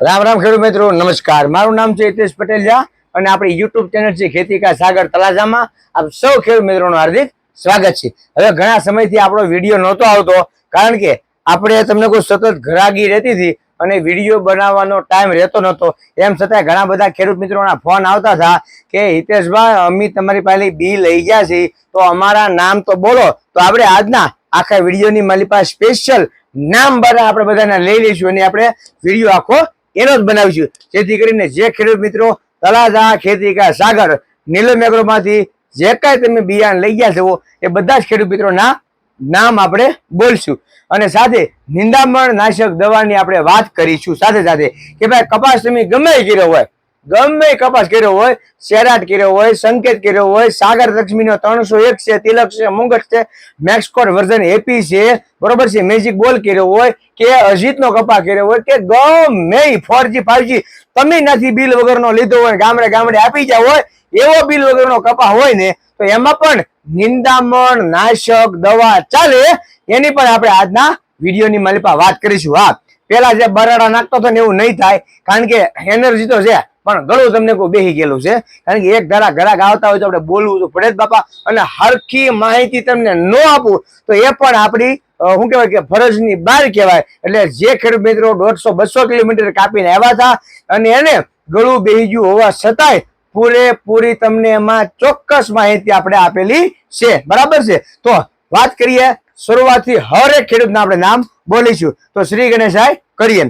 રામ રામ ખેડૂત મિત્રો, નમસ્કાર. મારું નામ છે હિતેશ પટેલિયા અને આપણી યુટ્યુબ ચેનલ છે ખેતી કા સાગર તલાજામાં આપ સૌ ખેડૂત મિત્રોનું હાર્દિક સ્વાગત છે. હવે ઘણા સમયથી આપણો વીડિયો નહોતો આવતો, કારણ કે આપણે તમને કોઈ સતત ઘરાગી રહેતી હતી અને વીડિયો બનાવવાનો ટાઈમ રહેતો નહોતો. એમ છતાં ઘણા બધા ખેડૂત મિત્રોના ફોન આવતા હતા કે, હિતેશભાઈ, અમે તમારી પાસે બી લઈ ગયા છીએ તો અમારા નામ તો બોલો, તો આપણે આજના આખા વિડીયોની મારી પાસે સ્પેશિયલ નામ બધા આપણે બધાને લઈ લઈશું અને આપણે વીડિયો આખો એનો જ બનાવીશું. જેથી કરીને જે ખેડૂત મિત્રો તળાજા ખેતી કા સાગર, નીલમ એગ્રોમાંથી જે કાંઈ તમે બિયારણ લઈ ગયા છો, એ બધા જ ખેડૂત મિત્રોના નામ આપણે બોલશું. અને સાથે નિંદામણ નાશક દવાની આપણે વાત કરીશું સાથે સાથે. કે ભાઈ કપાસ તમે ગમે કર્યો હોય ગમે કપાસ કર્યો હોય સેરાટ કર્યો હોય, સંકેત કર્યો હોય, સાગર લક્ષ્મીનો ત્રણસો એક છે, તિલક છે, મુંગટ છે મેક્સકોટ વર્ઝન એપી છે, બરોબર છે મેજિક બોલ કર્યો હોય, કે અજીતનો કપા કર્યો હોય, કે ગમે ફોર જી ફાઈવ તમે નથી બિલ વગરનો લીધો હોય, ગામડે ગામડે આપી જાય હોય, એવો બિલ વગરનો કપા હોય ને, તો એમાં પણ નિંદામણ, નાશક, દવા ચાલે, એની પણ આપણે આજના વિડીયોની માલિપા વાત કરીશું. હા પેલા જે બરાડા નાખતો હતો ને એવું નહીં થાય, કારણ કે એનર્જી તો છે, પણ ગળું તમને કોઈ બેહી ગયેલું છે. કારણ કે એક ધારા ઘરાક આવતા હોય તો આપણે બોલવું તો પડે જ બાપા, અને હરખી માહિતી તમને ન આપું, તો એ પણ આપણી શું કહેવાય કે ફરજની બહાર કહેવાય. એટલે જે ખેડૂત મિત્રો દોઢસો બસો કિલોમીટર કાપીને આવ્યા હતા, અને એને ગળું બેહી ગયું હોવા છતાંય પૂરેપૂરી તમને એમાં ચોક્કસ માહિતી આપણે આપેલી છે. બરાબર છે? તો વાત કરીએ શરૂઆતથી, હરેક ખેડૂતના આપણે નામ બોલીશું. તો શ્રી ગણેશાય કરીએ.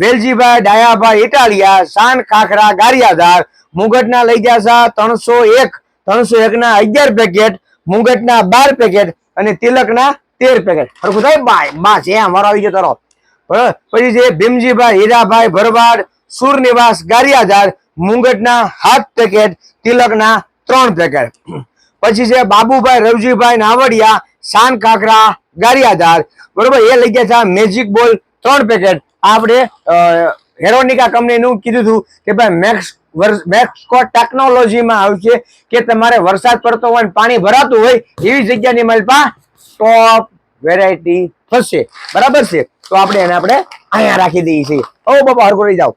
વેલજીભાઈ, ડાયાભાઈ, ઇટાલિયા શાન ખાખરા, ગારિયાધાર, મુગટના લઈ જશા ત્રણસો એક. ત્રણસો એક ના અગિયાર પેકેટ, મુગટના બાર પેકેટ અને તિલકના તેર પેકેટ. હરખું થાય બાય બા છે મારો આવી ગયો તારો. બરાબર પછી છે ભીમજીભાઈ, હીરાભાઈ, ભરવાડ, સુરનિવાસ ગારિયાદાર મુંગટના સાત પેકેટ, તિલકના ત્રણ પેકેટ. પછી છે બાબુભાઈ, રવજીભાઈ, નાવડિયા શાન કાકરા, ગારિયાધાર. બરોબર, એ લઈ ગયા હતા મેજિક બોલ ત્રણ પેકેટ આપણે હેરોનિકા કંપનીનું કીધું હતું કે ભાઈ મેક્સ મેક્સકોટ ટેકનોલોજીમાં આવશે કે તમારે વરસાદ પડતો હોય પાણી ભરાતું હોય એવી જગ્યાની મલપા ટોપ વેરાયટી થશે બરાબર છે? તો આપણે એને આપણે અહીંયા રાખી દઈએ છીએ. ઓ બાપા હરકો લઈ જાઓ.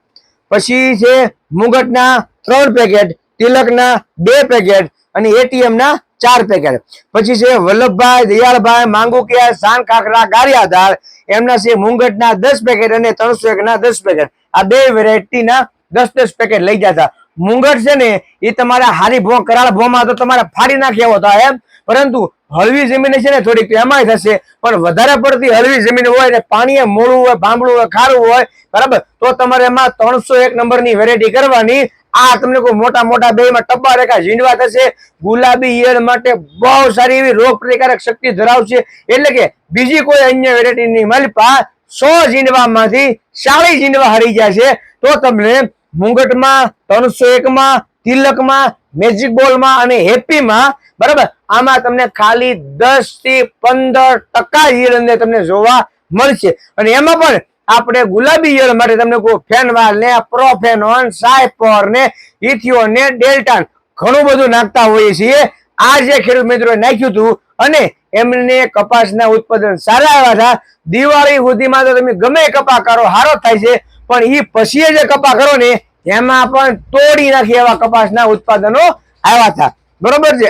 પછી છે મુગટના ત્રણ પેકેટ તિલકના બે પેકેટ અને એટીએમ ના ચાર પેકેટ. પછી છે વલ્લભભાઈ દયાળભાઈ માંગુકિયા સાન કાકરા ગારિયાદાર એમના છે મુંગટના દસ પેકેટ અને ત્રણસો એક ના દસ પેકેટ. આ બે વેરાયટીના દસ દસ પેકેટ લઈ ગયા હતા. મુંગટ છે ને, એ તમારા હારી ભો, કરાળ ભોમાં તો તમારે ફાડી નાખ્યા હોતા એમ. પરંતુ હળવી જમીન છે ને થોડીક એમાંય થશે, પણ વધારે પડતી હળવી જમીન હોય ને પાણી મોડું હોય ભાંભળું હોય, ખારું હોય, બરાબર, તો તમારે એમાં ત્રણસો એક નંબરની વેરાયટી કરવાની આ તમને કોઈ મોટા મોટા બે માં ટપ્પા રેખા ઝીંડવા થશે. ગુલાબી ઈયળ માટે બહુ સારી એવી રોગ પ્રતિકારક શક્તિ ધરાવશે. એટલે કે બીજી કોઈ અન્ય વેરાયટીની માલિપા સો ઝીંડવામાંથી ચાલીસ ઝીંડવા હરી જાય છે. તો તમને મુંગટમાં ત્રણસો એકમાં, તિલકમાં મેજિક બોલમાં અને હેપીમાં, બરાબર, આમાં તમને ખાલી દસથી પંદર ટકા ઈયળ તમને જોવા મળશે. અને એમાં પણ આપણે ગુલાબી ઈયળ માટે તમને કહું, ફેનવાલ ને પ્રોફેનોન સાયપર ને ઇથિયોન ને ડેલ્ટાન ઘણું બધું નાખતા હોઈએ છીએ. આ જે ખેડૂત મિત્રોએ નાખ્યું હતું અને એમને કપાસના ઉત્પાદન સારા આવ્યા હતા. દિવાળી સુધીમાં તો તમે ગમે કપા કરો સારો થાય છે, પણ એ પછી જે કપા કરો ને એમાં પણ તોડી નાખી એવા કપાસના ઉત્પાદનો આવ્યા હતા. બરોબર છે?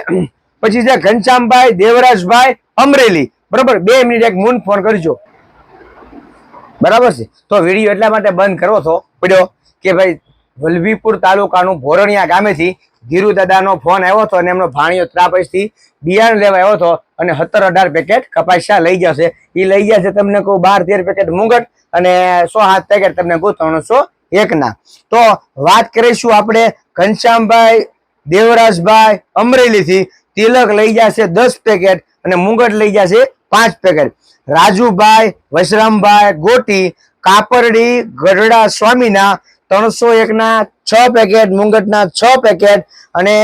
પછી છે ઘનશ્યામભાઈ, દેવરાજભાઈ, અમરેલી. બરોબર? બે મિનિટ એક મૂન ફોન કરજો. બરાબર છે? તો વીડિયો એટલા માટે બંધ કરવો છો પડ્યો કે ભાઈ, વલભીપુર તાલુકાનું ભોરણિયા ગામેથી ધીરુ દાદાનો ફોન આવ્યો હતો અને એમનો ભાણિયો ત્રાપસથી બિયારણ લેવા આવ્યો હતો અને સત્તર અઢાર પેકેટ કપાસિયા લઈ જશે એ લઈ જશે તમને કહું, બાર તેર પેકેટ મુંગટ અને સો સાત પેકેટ તમને કહું, ત્રણસો એકના. તો વાત કરીશું આપણે ઘનશ્યામભાઈ, દેવરાજભાઈ અમરેલીથી. તિલક લઈ જશે દસ પેકેટ અને મુંગટ લઈ જશે પાંચ પેકેટ. રાજુભાઈ, વશરામભાઈ, ગોટી, કાપરડી, ગઢડા સ્વામીના ત્રણસો એકના છ પેકેટ, મુંગટના છ પેકેટ અને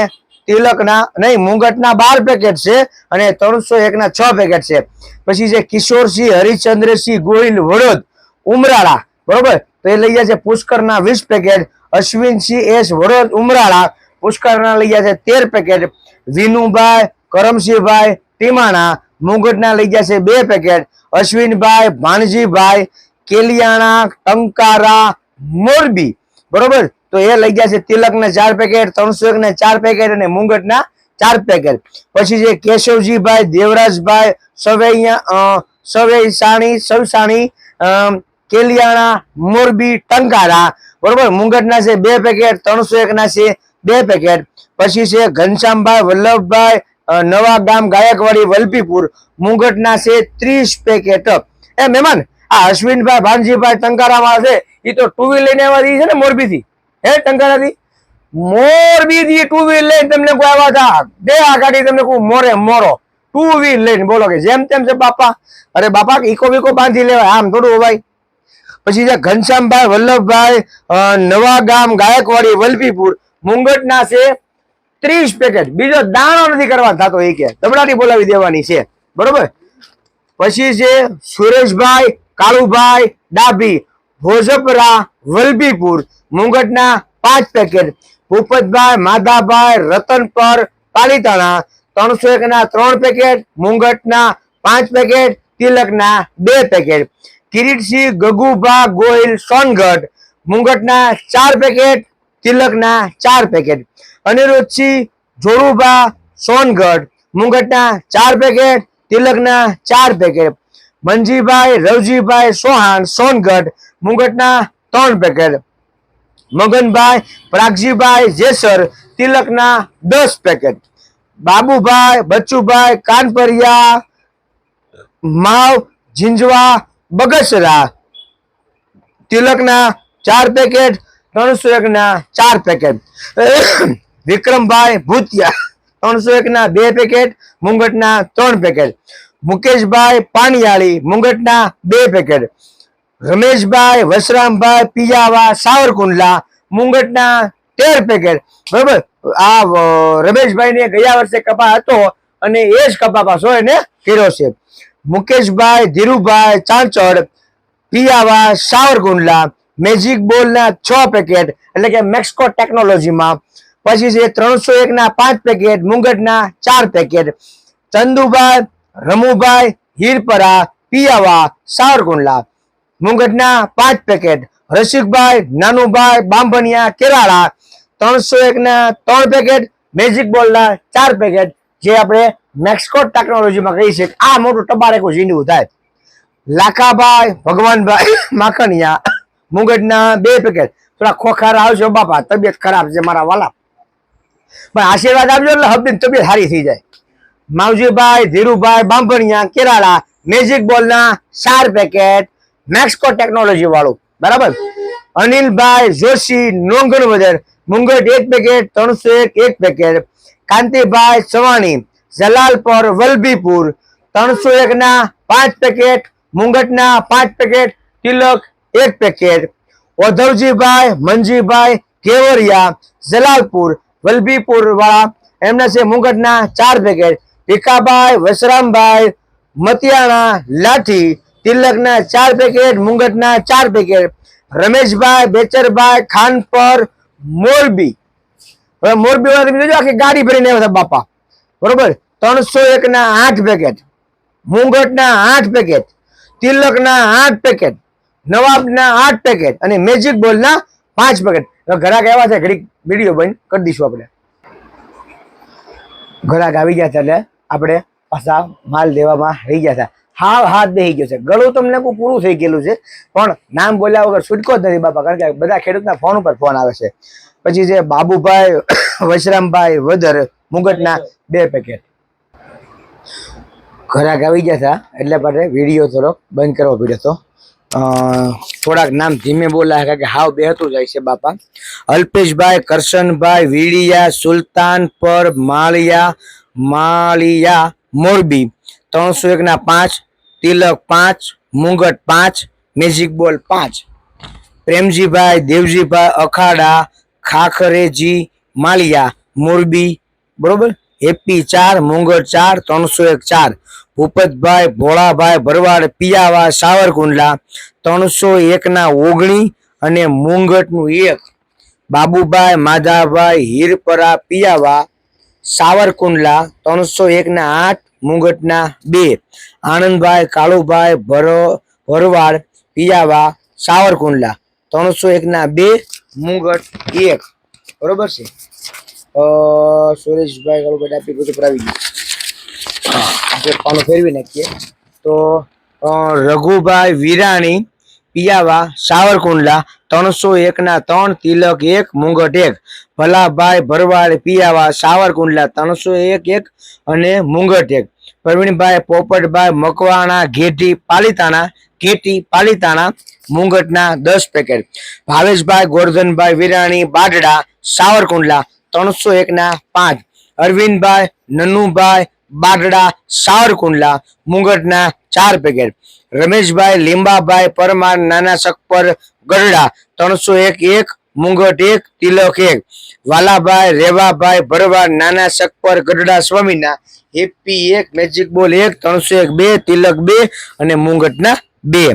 તિલકના, નહીં, મુંગટના બાર પેકેટ છે અને ત્રણસો એકના છ પેકેટ છે. પછી છે કિશોરસિંહ, હરિચંદ્રસિંહ, ગોહિલ, વડોદ, ઉમરાળા, બરોબર? તો એ લઈ જશે પુષ્કરના વીસ પેકેટ, અશ્વિનસિંહ એસ, વડોદ, ઉમરાળા, પુષ્કરના લઈ જશે તેર પેકેટ, વિનુભાઈ કરમસિંહભાઈ ટીમાણા મુંગટના લઈ જશે બે પેકેટ અશ્વિનભાઈ, ભાણજીભાઈ, કેલિયાણા, ટંકારા, મોરબી. બરોબર? તો એ લઈ છે તિલકના ચાર પેકેટ ત્રણસો એકના ચાર પેકેટ અને મુંગટના ચાર પેકેટ પછી છે કેશવજીભાઈ, દેવરાજભાઈ, સવૈયા સવૈસાણી, સવસાણી કેલિયાણા, મોરબી, ટંકારા. બરોબર? મુંગટના છે બે પેકેટ ત્રણસો એકના છે બે પેકેટ પછી છે ઘનશ્યામભાઈ, વલ્લભભાઈ નવા ગામ ગાયકવાડી વલભીપુર મુંગટના છે ત્રીસ પેકેટ એ મહેમાન, આ અશ્વિનભાઈ, ભાનજીભાઈ ટંકારામાં છે. એ તો ટુ વ્હીલ લઈને આવવા છે ને મોરબી થી હે ટંકારાથી? મોરબી થી ટુ વ્હીલ લઈને તમને કોઈ આવ્યા હતા બે આ ગાડી તમને કોઈ મોરે મોરો. ટુ વ્હીલ લઈને, બોલો કે જેમ તેમ છે બાપા. અરે બાપા, ઈકો બીકો બાંધી લેવાય, આમ થોડું હોવાય પછી છે ઘનશ્યામભાઈ, વલ્લભભાઈ નવા ગામ ગાયકવાડી વલભીપુર મુંગટના છે ત્રીસ પેકેટ બીજો દાણો નથી કરવા થતો એ કે. તબડાટી બોલાવી દેવાની છે. બરોબર? પછી છે સુરેશભાઈ, કાળુભાઈ, ડાભી, ભોજપરા, વલભીપુર, મુંગટના પાંચ પેકેટ ભૂપતભાઈ, માધાભાઈ, રતનપર પાલીતાણા ત્રણસો એક ના ત્રણ પેકેટ મુંગટના પાંચ પેકેટ તિલકના બે પેકેટ કિરીટસિંહ, ગગુભા, ગોહિલ, સોનગઢ, મુંગટના ચાર પેકેટ તિલકના ચાર પેકેટ અનિરુદ્ધસિંહ જોડુભા સોનગઢ, મુંગટના ચાર પેકેટ, તિલકના ચાર પેકેટ, મંજીભાઈ, રવજીભાઈ સોહાણ, સોનગઢ, મુંગટના ત્રણ પેકેટ, મગનભાઈ, પ્રાગજીભાઈ જેસર, તિલકના દસ પેકેટ, બાબુભાઈ, બચ્ચુભાઈ, કાનપરિયા, માવ ઝીંઝવા બગસરા, તિલકના ચાર પેકેટ ત્રણસો એક ચાર પેકેટ. વિક્રમભાઈ ભૂતિયા. ત્રણસો એક ના બે પેકેટ મુંગટના ત્રણ પેકેટ મુકેશભાઈ પાણીયાળી મુંગટના બે પેકેટ રમેશભાઈ, વસરામભાઈ, પિયાવા, સાવરકુંડલા, મુંગટના તેર પેકેટ બરોબર? આ રમેશભાઈને ગયા વર્ષે કપા હતો અને એ જ કપા પાછો એને કર્યો છે. મુકેશભાઈ, ધીરુભાઈ, ચાંચડ, પિયાવા, સાવરકુંડલા, મેજિક બોલના છ પેકેટ એટલે કે મેક્સકો ટેકનોલોજીમાં પછી છે ત્રણસો એક ના પાંચ પેકેટ મુંગટના ચાર પેકેટ ચંદુભાઈ, રમુભાઈ, હીરપરા, પિયાવા, સાવરકુંડલા. મુંગટના પાંચ પેકેટ રસિકભાઈ, નાનુભાઈ, બાંભણિયા, કેરાળા. ત્રણસો એક ના ત્રણ પેકેટ મેજિક બોલના ચાર પેકેટ જે આપણે મેક્સકોટ ટેકનોલોજીમાં કહી છે આ મોટું ટબારેકું ઝીંડવું થાય. લાખાભાઈ, ભગવાનભાઈ, માખણિયા, મુંગટના બે પેકેટ થોડા ખોખાર આવજો બાપા, તબિયત ખરાબ છે મારા વાલા. પણ આશીર્વાદ આપજો એટલે હબની તબિયત સારી થઈ જાય. માવજીભાઈ, ધીરુભાઈ, બાંભણિયા કેરાળા મેજિક બોલના ચાર પેકેટ મેક્સકો ટેકનોલોજી વાળું. બરાબર? અનિલભાઈ, જોશી નોંગણવદર મુંગટ એક પેકેટ ત્રણસો એક એક પેકેટ કાંતિભાઈ ચવાણી જલાલપર, વલભીપુર ત્રણસો એક ના પાંચ પેકેટ મુંગટના પાંચ પેકેટ તિલક એક પેકેટ ઓધવજીભાઈ, મંજીભાઈ, કેવરિયા, જલાલપુર વલભીપુર વાળા એમના છે મુંગટના ચાર પેકેટ ભીખાભાઈ, વસરામભાઈ, મતિયાણા, લાઠી, તિલકના ચાર પેકેટ મુંગટના ચાર પેકેટ રમેશભાઈ, બેચરભાઈ, ખાનપર, મોરબી. હવે મોરબી વાળા આખી ગાડી ભરીને આવ્યા બાપા. બરોબર? ત્રણસો એક ના આઠ પેકેટ મુંગટના આઠ પેકેટ તિલકના આઠ પેકેટ નવાબના આઠ પેકેટ અને મેજિક બોલના પાંચ પેકેટ ઘરાક આવ્યા છે, ઘડીક વીડિયો બંધ કરી દઈશું આપણે. ઘરાક આવી ગયા છે એટલે આપણે પાછા માલ દેવામાં રહી ગયા હતા હાવ હાથ બેસી ગયો છે. ગળું તમને કોઈ પૂરું થઈ ગયેલું છે, પણ નામ બોલ્યા વગર છૂટકો જ નથી બાપા, કારણ કે બધા ખેડૂતના ફોન ઉપર ફોન આવે છે. પછી છે બાબુભાઈ, વશરામભાઈ વધર મુગટના બે પેકેટ. ઘરાક આવી ગયા હતા એટલે માટે વીડિયો થોડોક બંધ કરવો પડ્યો હતો. થોડાક નામ ધીમે બોલાય કારણ કે હાવ બેહતું જાય છે બાપા અલ્પેશભાઈ કરશનભાઈ વીડિયા સુલતાનપર માળિયા માળિયા મોરબી ત્રણસો એક ના પાંચ તિલક પાંચ મુંગટ પાંચ મેજિક બોલ પાંચ પ્રેમજીભાઈ દેવજીભાઈ અખાડા ખાખરેજી માલિયા મોરબી બરોબર હેપી ચાર મુંગર ચાર, ત્રણસો એક ચાર, ભૂપતભાઈ, ભોળાભાઈ, ભરવાડ, પિયાવા, સાવરકુંડલા, ત્રણસો એકના ઓગણી અને મુંગટનું એક. બાબુભાઈ, માધાભાઈ, હીરપરા, પિયાવા, સાવરકુંડલા, ત્રણસો એકના આઠ, મુંગટના બે. આનંદભાઈ કાળુભાઈ, ભરો, ભરવાડ, પિયાવા, સાવરકુંડલા, ત્રણસો એકના બે, મુંગટ એક. બરોબર છે? સુરેશભાઈ બધા આપી બધું પર ગયું આપણે પાનું ફેરવી નાખીએ. તો રઘુભાઈ વિરાણી, પિયાવા, સાવરકુંડલા, ત્રણસો એક ના ત્રણ, તિલક એક, મુંગટ એક, ભલાભાઈ ભરવાડ, પિયાવા, સાવરકુંડલા, ત્રણસો એક એક અને મુંગટ એક. પ્રવીણભાઈ પોપટભાઈ, મકવાણા, ઘેટી, પાલિતાણા ઘેટી, પાલિતાણા, મુંગટના દસ પેકેટ ભાવેશભાઈ, ગોરધનભાઈ વિરાણી બાડડા સાવરકુંડલા ત્રણસો એક ના પાંચ. અરવિંદભાઈ નનુભાઈ બાગડા સાવરકુંડલા મુંગટના ચાર પેકેટ રમેશભાઈ લીંબાભાઈ પરમાર નાના સકપર ગરડા ત્રણસો એક એક મુંગટ એક તિલક એક. વાલાભાઈ રેવાભાઈ ભરવાડ નાના સકપર ગઢડા સ્વામીના. હેપી એક મેજિક બોલ એક ત્રણસો એક બે તિલક બે અને મુંગટના બે.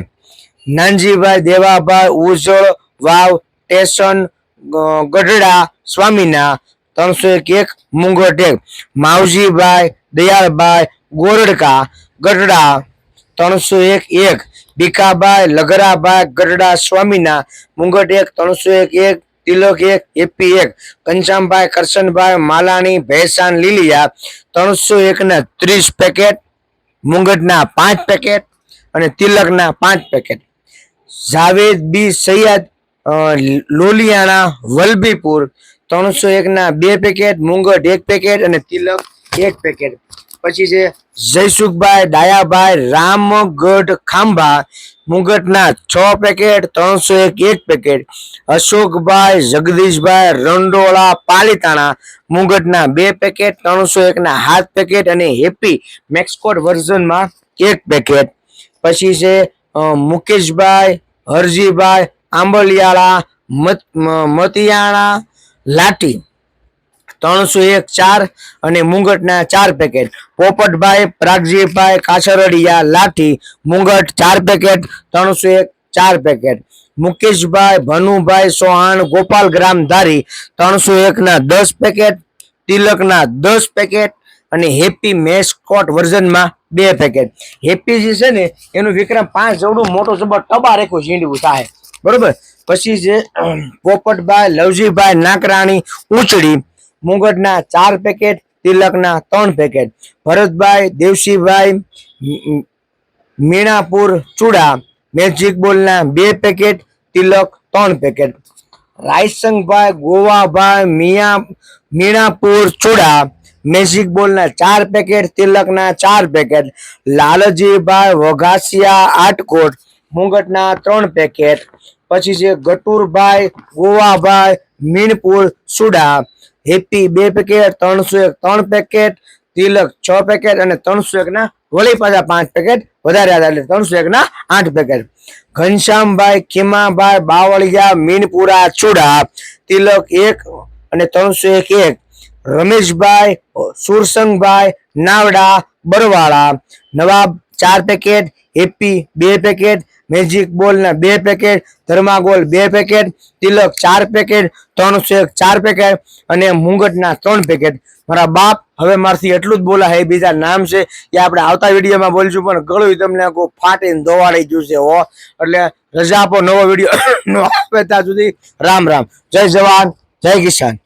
નાનજીભાઈ દેવાભાઈ ઉજળ વાવ સ્ટેશન અ, ગઢડા, સ્વામીના ત્રણસો એક એક મુંગટ એક માવજીભાઈ દયાળભાઈ ગોરડકા, ગઢડા, ત્રણસો એક એક, ભીખાભાઈ લગરાભાઈ ગઢડા, સ્વામીના મુંગટ એક ત્રણસો એક એક, તિલક એક, એપી એક કંચામભાઈ કરશનભાઈ, માલાણી ભેસાન લીલિયા, ત્રણસો એકના ત્રીસ પેકેટ, મુંગટના પાંચ પેકેટ અને તિલકના પાંચ પેકેટ. જાવેદ બી સૈયદ લોલિયાણા, વલભીપુર, ત્રણસો એક ના બે પેકેટ, મુંગટ એક પેકેટ અને તિલક એક પેકેટ. પછી છે જયસુખભાઈ, ડાયાભાઈ, રામગઢ ખાંભા, મુંગટના છ પેકેટ, ત્રણસો એક એક પેકેટ. અશોકભાઈ, જગદીશભાઈ, રંડોળા, પાલીતાણા, મુંગટના બે પેકેટ, ત્રણસો એક ના સાત પેકેટ અને હેપી મેક્સકોટ વર્ઝનમાં એક પેકેટ. પછી છે મુકેશભાઈ, હરજીભાઈ આંબલિયાળા મતિયાણા લાઠી ત્રણસો એક ચાર અને મુંગટના ચાર પેકેટ. પોપટભાઈ પ્રાગજીભાઈ કાછરડિયા, લાઠી, મુંગટ ચાર પેકેટ, ત્રણસો એક ચાર પેકેટ. મુકેશભાઈ, ભનુભાઈ, સોહાણ, ગોપાલ ગ્રામધારી, ત્રણસો એકના દસ પેકેટ, તિલકના દસ પેકેટ અને હેપી મેસ્કોટ વર્ઝનમાં બે પેકેટ. હેપી જે છે ને, એનું વિક્રમ પાંચ જવડું મોટો જબર ટબા રેખું ઝીંડવું થાય. બરોબર? પછી છે પોપટભાઈ લવજીભાઈ નાકરાણી ઉંચડી, મુંગટના ચાર પેકેટ, તિલકના ત્રણ પેકેટ. ભરતભાઈ, દેવસીભાઈ મીણાપુર, ચૂડા, મેજિક બોલના બે પેકેટ, તિલક ત્રણ પેકેટ. રાયસંગભાઈ, ગોવાભાઈ, મિયા, મીણાપુર, ચૂડા, મેજિક બોલના ચાર પેકેટ, તિલકના ચાર પેકેટ. લાલજીભાઈ, વઘાસિયા, આટકોટ મુંગટના ત્રણ પેકેટ પછી છે ગટુરભાઈ, ગોવાભાઈ મીનપુર સુડા. હેપી બે પેકેટ ત્રણસો એક ત્રણ પેકેટ તિલક છ પેકેટ અને ત્રણસો એકના વળી પાછા પાંચ પેકેટ વધારે હતા એટલે ત્રણસો એકના આઠ પેકેટ ઘનશ્યામભાઈ, ખીમાભાઈ, બાવળિયા મીનપુરા ચૂડા તિલક એક અને ત્રણસો એક એક. રમેશભાઈ, સુરસંગભાઈ, નાવડા, બરવાળા. નવાબ ચાર પેકેટ હેપી બે પેકેટ મેજિક બોલના બે પેકેટ ધર્માગોલ બે પેકેટ તિલક ચાર પેકેટ ત્રણસો એક ચાર પેકેટ અને મુંગટના ત્રણ પેકેટ મારા બાપ હવે મારથી એટલું જ બોલા હે બીજા નામ છે એ આપણે આવતા વિડીયોમાં બોલશું, પણ ગળું તમને આખું ફાટીને દોવાડી ગયું છે, હો. એટલે રજા આપો નવો વીડિયો આપે ત્યાં સુધી રામ રામ. જય જવાન, જય કિસાન.